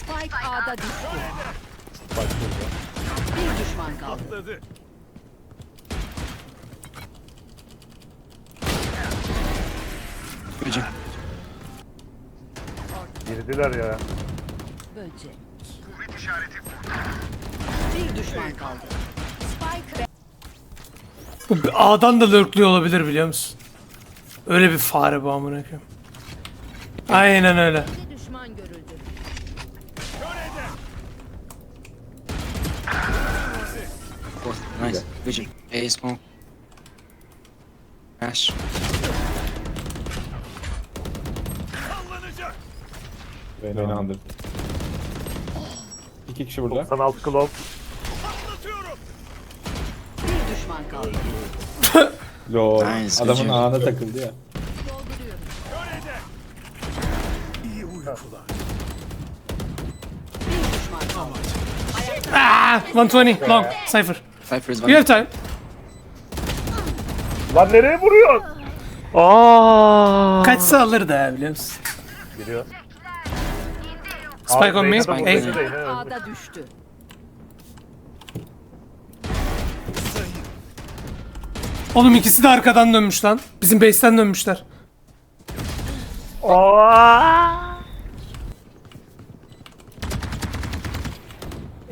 Spike A'da düştü. Bak burada. Bir düşman kaldı. Atladı. Böcek. Girdiler ya. Böcek. Bir düşman kaldı. Spike Bu A'dan da lurkluyor olabilir biliyor musun? Öyle bir fare bu amına koyayım. Aynen öyle. Nice. Böcek. A smoke. Ash. Beni andır. İki kişi burada. 96 klov. Atlatıyorum. Bir düşman kaldı. Lol. Nice, Adamın good ağına takıldı ya. Dolduruyorum. Bir düşman kaldı. Ah, 120 long. Cypher. Cypher is You have one. time. Lan nereye vuruyor? Aa! Kaçsa alır da ya biliyor musun? Giriyor. Spike on me. Spike Hey. A'da düştü. Oğlum ikisi de arkadan dönmüş lan. Bizim base'ten dönmüşler.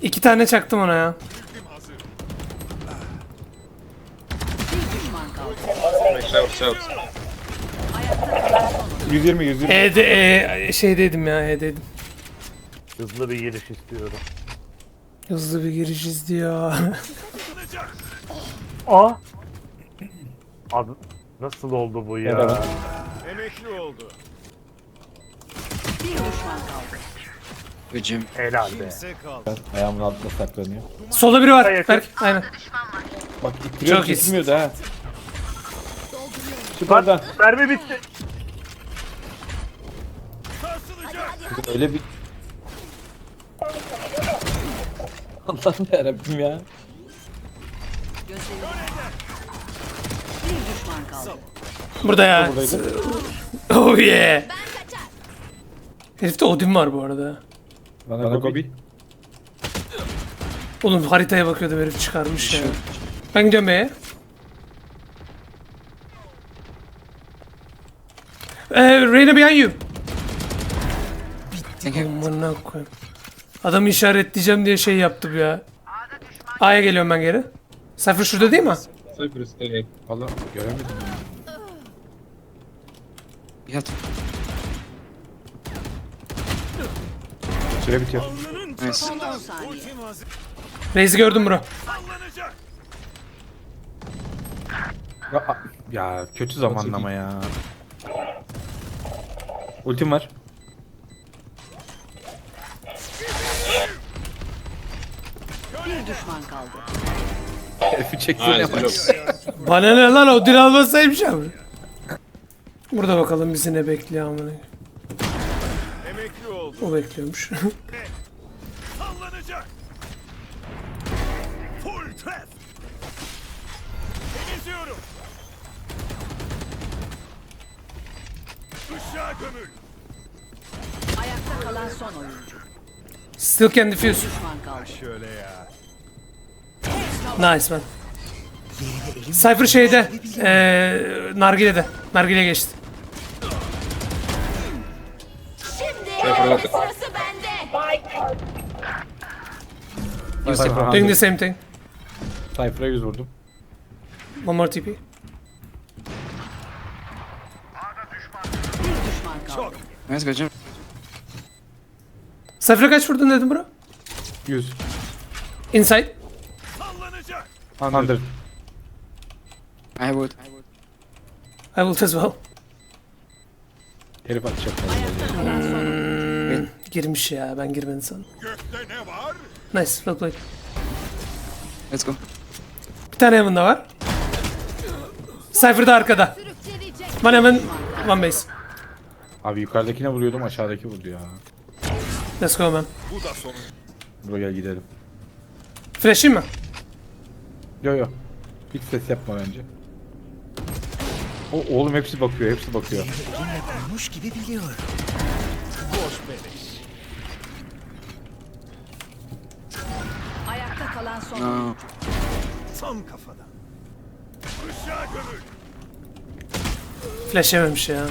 İki tane çaktım ona ya. Kaldı. 120 120. E'de e, şeydeydim ya E'deydim. Hızlı bir giriş istiyorum. Hızlı bir giriş izliyor. Aa! Abi nasıl oldu bu ya? Helal. Emekli oldu. Bir düşman kaldı. Böcek. Helal be. Kimse kaldı. Ayağımın altında saklanıyor. Solda biri var. Berk. Aynen. Bak ittiriyor Çok kesmiyor da ha. Oradan. Mermi bitti. Öyle bir... Allah'ım yarabbim ya. Bir düşman kaldı. Burada ya. Buradaydı. Oh yeah. Herifte Odin var bu arada. Bana, Bana Gobi. Oğlum haritaya bakıyordum herif çıkarmış ya. Ben gidiyorum B'ye. Ee, Reyna behind you. Amına koyayım. Adamı işaretleyeceğim diye şey yaptım ya. A'ya geliyorum ben geri. Cypher şurada değil mi? Cypress evet. Valla göremedim. To. Süre bitiyor. Nice. Son 10 saniye. Ultim hazır. Reis'i gördüm bro. Ya, ya kötü zamanlama ya. Ultim var. Bir düşman kaldı. Herifi çeksene bak. Bana ne lan Odin almasaymış abi. Burada bakalım bizi ne bekliyor amına. koyayım. Emekli oldu. O bekliyormuş. Sallanacak. Full trap. Temizliyorum. Işığa gömül. Ayakta kalan son oyuncu. Still can defuse. Düşman kaldı. Şöyle ya. Nice man. Cypher şeyde. Eee Nargile'de. Nargile geçti. Sırası bende. Cypher Doing the same thing. Cypher'a 100 vurdum. One more TP. Bir düşman kaldı. Nice. Cypher'a kaç vurdun dedim bro? 100. Inside. Sallanacak. 100. I would. I will as well. Herif atacak. Oyuncu. Girmiş ya ben girmedi sandım. Gökte ne var? Nice well played. Let's go. Bir tane Heaven'da var. Cypher da arkada. One Heaven, one base. Abi yukarıdakine vuruyordum aşağıdaki vurdu ya. Let's go man. Bu da sonu. Buraya gel gidelim. Flash'im mi? Yo yo. Hiç ses yapma bence. O oğlum hepsi bakıyor, hepsi bakıyor. Boş beleş. kalan son No. Tam kafadan. Işığa gömül. Flash yememiş ya.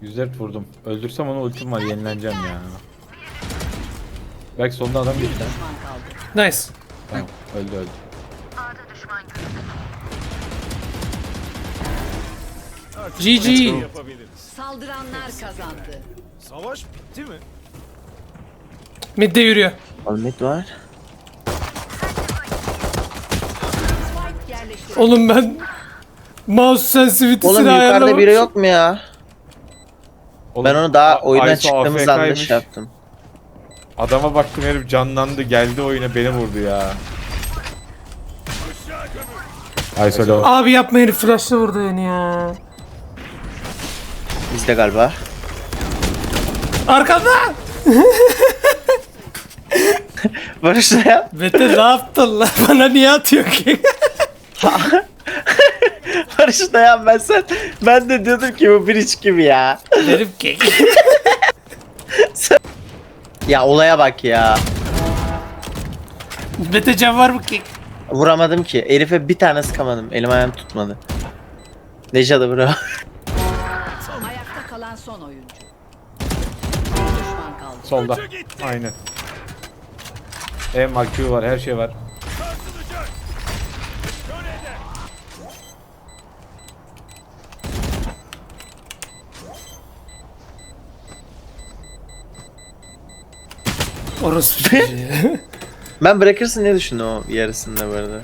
104 vurdum. Öldürsem onu ultim var yenileneceğim ya. Belki sonunda adam kaldı. Nice. Tamam öldü öldü. GG. Yapabiliriz. Saldıranlar kazandı. Savaş bitti mi? Midde yürüyor. Almet var. Spike yerleştirildi. Oğlum ben mouse sensitivity'sini Oğlum yukarıda biri yok mu ya? Oğlum, Ben onu daha oyundan Ayso çıktığımız anda şey yaptım. Adama baktım herif canlandı geldi oyuna beni vurdu ya. Ayso lo. Abi yapma herif flash'la vurdu beni ya. Bizde galiba. Arkanda! Barış ne yap? Mete ne yaptın lan? Bana niye atıyor ki? Barış ne yap ben sen? Ben de diyordum ki bu bir iç gibi ya. Dedim ki. Ya olaya bak ya. Mete can var mı ki? Vuramadım ki. Elif'e bir tane sıkamadım. Elim ayağım tutmadı. Neca da bro. Ayakta kalan son oyuncu. Bir düşman kaldı. Solda. Aynen. E Q var her şey var. Orası çocuğu. Ben bırakırsın diye düşündüm o yarısında bu arada.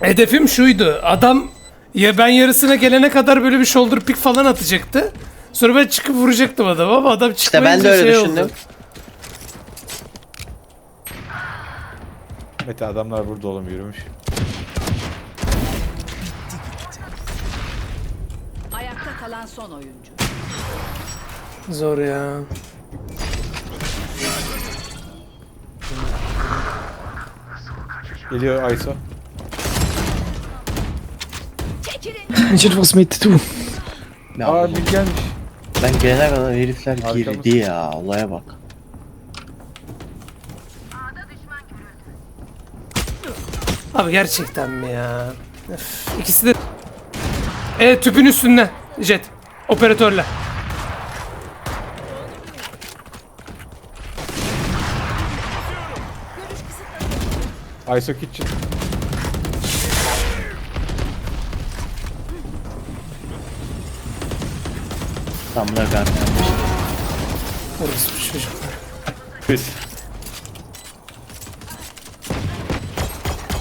Hedefim şuydu. Adam ya ben yarısına gelene kadar böyle bir shoulder pick falan atacaktı. Sonra ben çıkıp vuracaktım adamı ama adam İşte çıkmayınca ben de öyle şey düşündüm. oldu. Mete adamlar burada oğlum yürümüş. Ayakta kalan son oyuncu. Zor ya. Geliyor Ayso. It was made too. Ya Aa bir gelmiş. ben gelene kadar herifler Arkamız. girdi ya. Olaya bak. Abi gerçekten mi ya? Öf, ikisi de... E tüpün üstünde. Jet. Operatörle. Ayso kitchen. Tam gardiyanmış. Orası bir çocuklar. Biz.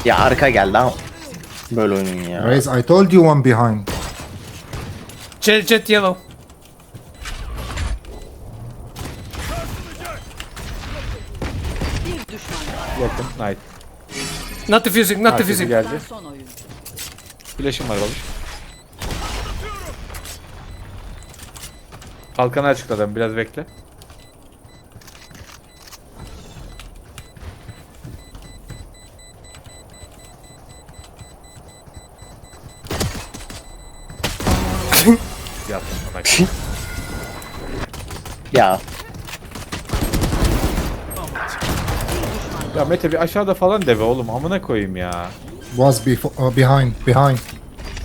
Ya arka geldi ama. Böyle oynayın ya. Raze, I told you one behind. Jet, jet yellow. Yakın. Night. Not defusing, not Arkası defusing. geldi. Kalan son oyuncu. Flash'ım var babuş. Kalkanı açık adam biraz bekle. Yaptım bana. Ya Ya Mete bir aşağıda falan deve oğlum amına koyayım ya. Was before, uh, behind, behind.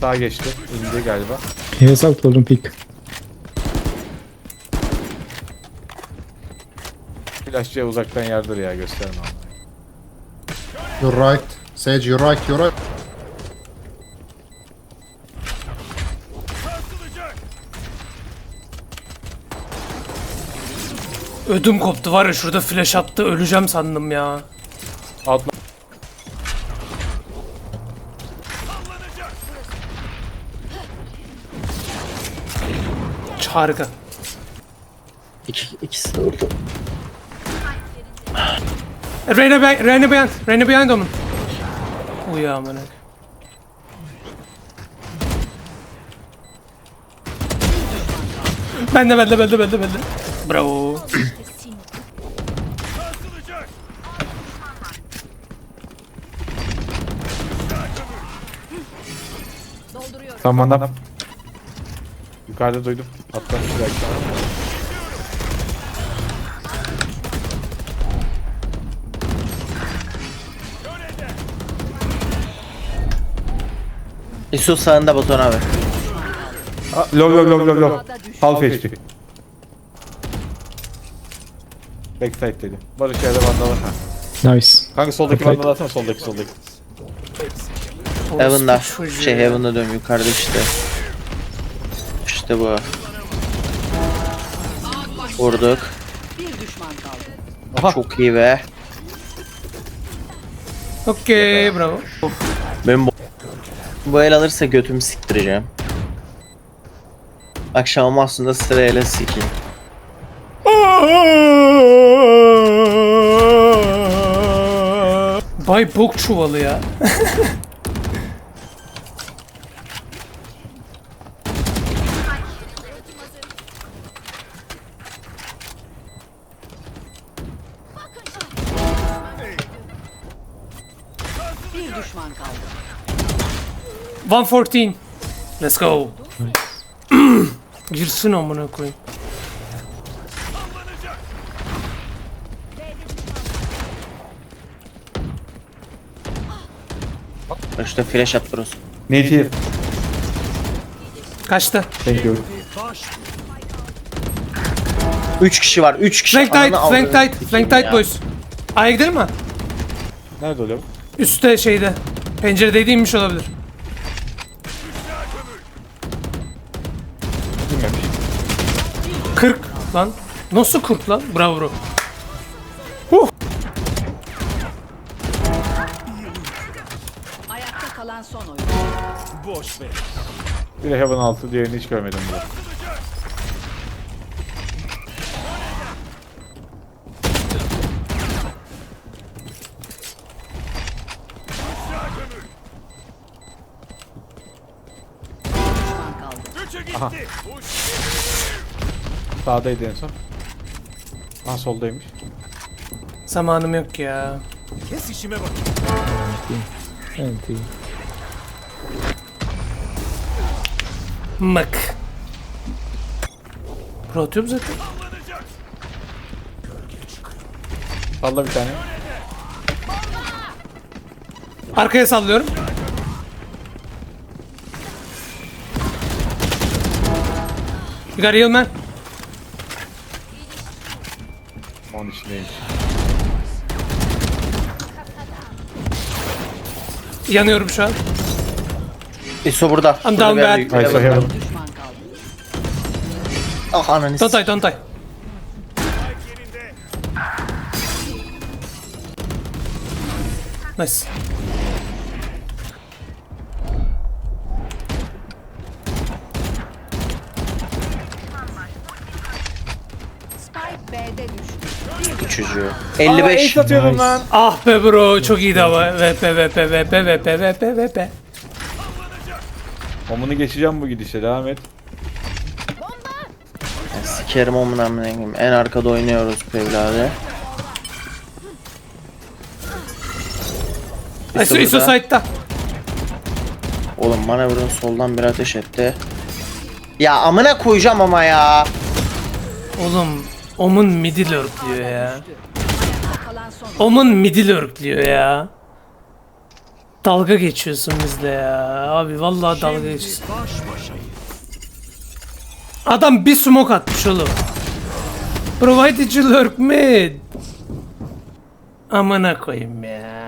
Sağa geçti. İndi galiba. He was out golden peak. Flashçıya uzaktan yardır ya gösterme. You're right. Sage, you're right, you're right. Ödüm koptu var ya şurada flash attı öleceğim sandım ya. Atla. Sallanacak. Harika. iki, ikisi de vurdu. Reyna, be Reyna behind. Reyna behind onun. Uyu amına. Bende bende bende bende bende. Bravo. Tamam adam. Yukarıda duydum. Atlamış belki. Yusuf sağında Batuhan abi. Aa, Lov lov lov lov lov. Half HP. Backside dedi. Barış yerde vandalı. Nice. Kanka soldaki vandalı atsana soldaki soldaki. Heaven'da. Şey. Heaven'da dön yukarıda işte. İşte bu. Vurduk. Bir düşman kaldı. Aha. Çok iyi be. Okey bravo. Ben bu, bu el alırsa götümü siktireceğim. Akşam aslında sırayla sikeyim. Bay bok çuvalı ya. Bir düşman kaldı. 114. Let's go. Girsin amına koyayım. İşte flash at burası. Native. Kaçtı. Thank you. 3 kişi var. 3 kişi. Flank tight, Ananı flank avradını tight, sikeyim flank tight ya. boys. Aya gidelim mi? Nerede oluyor? Üstte şeyde. Pencerede inmiş olabilir. Bilmemiş. 40 lan. Nasıl 40 lan? Bravo bro. Ayakta kalan son oyuncu. Boş ver. Bir de Heaven altı diğerini hiç görmedim bile. Düşman kaldı. Üçü gitti. Uç. Sağdaydı en son. Ha soldaymış. Zamanım yok ya. Kes işime bak. Enti. Mık. Bro atıyorum zaten. Salla bir tane. Arkaya sallıyorum. You got heal man. İçindeymiş. Yanıyorum şu an. İso burada. I'm down bad. Nice Heaven'da. Heaven. Düşman kaldı. Ah ananı Don't die, don't die. Nice. Spike B'de düştü. bu çocuğu. Aa, 55. ace atıyordum lan. Ah be bro çok iyiydi ama. VP VP VP VP VP VP. Omunu geçeceğim bu gidişle devam et. Sikerim amına amına En arkada oynuyoruz evladı. ISO ISO side'da. Oğlum bana buradan soldan bir ateş etti. Ya amına koyacağım ama ya. Oğlum Omun midi lurkluyor ya. Omun midi lurkluyor ya. Dalga geçiyorsun bizle ya. Abi vallahi dalga geçiyorsun. Adam bir smoke atmış oğlum. Did you lurk mid? Amına koyayım ya.